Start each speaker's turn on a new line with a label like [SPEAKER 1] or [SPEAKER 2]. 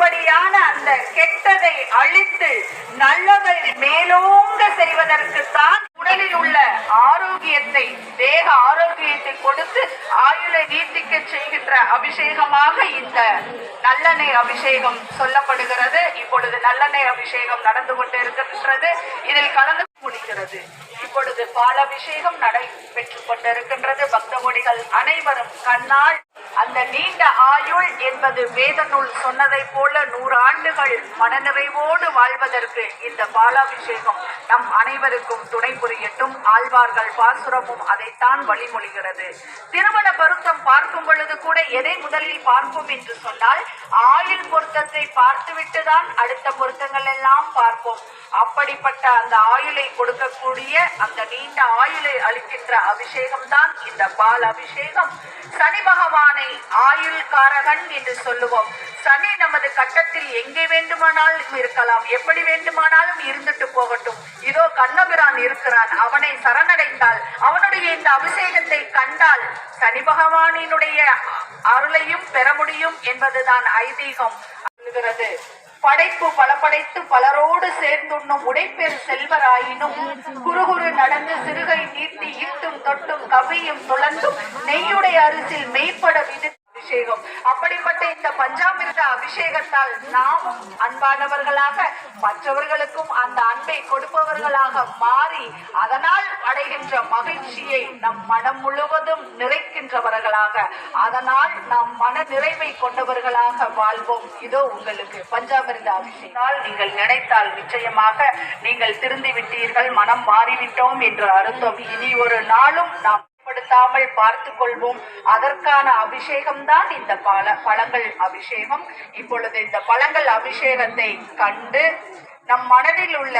[SPEAKER 1] அப்படியான அந்த கெட்டதை அழித்து நல்லதை மேலோங்க செய்வதற்குத்தான் உடலில் உள்ள ஆரோக்கியத்தை தேக ஆரோக்கியத்தை கொடுத்து ஆயுளை நீட்டிக்க செய்கின்ற அபிஷேகமாக இந்த நல்லெண்ணெய் அபிஷேகம் சொல்லப்படுகிறது. இப்பொழுது நல்லெண்ணெய் அபிஷேகம் நடந்து கொண்டு இருக்கின்றது இதில் கலந்து முடிகிறது. இப்பொழுது பாலாபிஷேகம் நடைபெற்றுக் கொண்டிருக்கின்றது. பக்தகோடிகள் அனைவரும் கண்ணால் அந்த நீண்ட ஆயுள் என்பது வேத நூல் சொன்னதை போல நூறு ஆண்டுகள் மனநிறைவோடு வாழ்வதற்கு இந்த பாலாபிஷேகம் நம் அனைவருக்கும் துணை புரியட்டும். ஆழ்வார்கள் பாசுரமும் அதைத்தான் வழிமொழிகிறது. திருமண பொருத்தம் பார்க்கும் பொழுது கூட எதை முதலில் பார்ப்போம் என்று சொன்னால் ஆயுள் பொருத்தத்தை பார்த்துவிட்டுதான் அடுத்த பொருத்தங்கள் எல்லாம் பார்ப்போம். அப்படிப்பட்ட அந்த ஆயுளை கொடுக்கக்கூடிய அந்த நீண்ட ஆயுளை அளிக்கின்ற அபிஷேகம் தான் இந்த பால் அபிஷேகம் ஆயுள் ஆயுள் காரகன் என்று சொல்லுவோம். சனி நமது கட்டத்தில் எங்கே வேண்டுமானாலும் இருக்கலாம். எப்படி வேண்டுமானாலும் இருந்துட்டு போகட்டும். இதோ கண்ணபிரான் இருக்கிறான். அவனை சரணடைந்தால் அவனுடைய இந்த அபிஷேகத்தை கண்டால் சனி பகவானினுடைய அருளையும் பெற முடியும் என்பதுதான் ஐதீகம். சொல்லுகிறது. படைப்பு பல படைத்து பலரோடு சேர்ந்துண்ணும் உடைப்பெரு செல்வராயினும் குறுகுறு நடந்து சிறுகை நீட்டி ஈட்டும் தொட்டும் கவியும் துளந்தும் நெய்யுடைய அரிசில் மெய்ப்பட விது அபிஷேகம். அப்படிப்பட்ட இந்த பஞ்சாமிர்த அபிஷேகத்தால் நாமும் அன்பானவர்களாக மற்றவர்களுக்கும் அந்த அன்பை கொடுப்பவர்களாக மாறி அதனால் அடைகின்ற மகிழ்ச்சியை நம் மனம் முழுவதும் நிறைக்கின்றவர்களாக அதனால் நாம் மன நிறைவை கொண்டவர்களாக வாழ்வோம். இதோ உங்களுக்கு பஞ்சாமிர்த அபிஷேகால் நீங்கள் நினைத்தால் நிச்சயமாக நீங்கள் திருந்தி விட்டீர்கள் மனம் மாறிவிட்டோம் என்று அருந்தோம் இனி ஒரு நாளும் நாம் படுத்தாமல் பார்த்து கொள்வோம். அதற்கான அபிஷேகம் தான் இந்த பல பழங்கள் அபிஷேகம். இப்பொழுது இந்த பழங்கள் அபிஷேகத்தை கண்டு நம் மனதில் உள்ள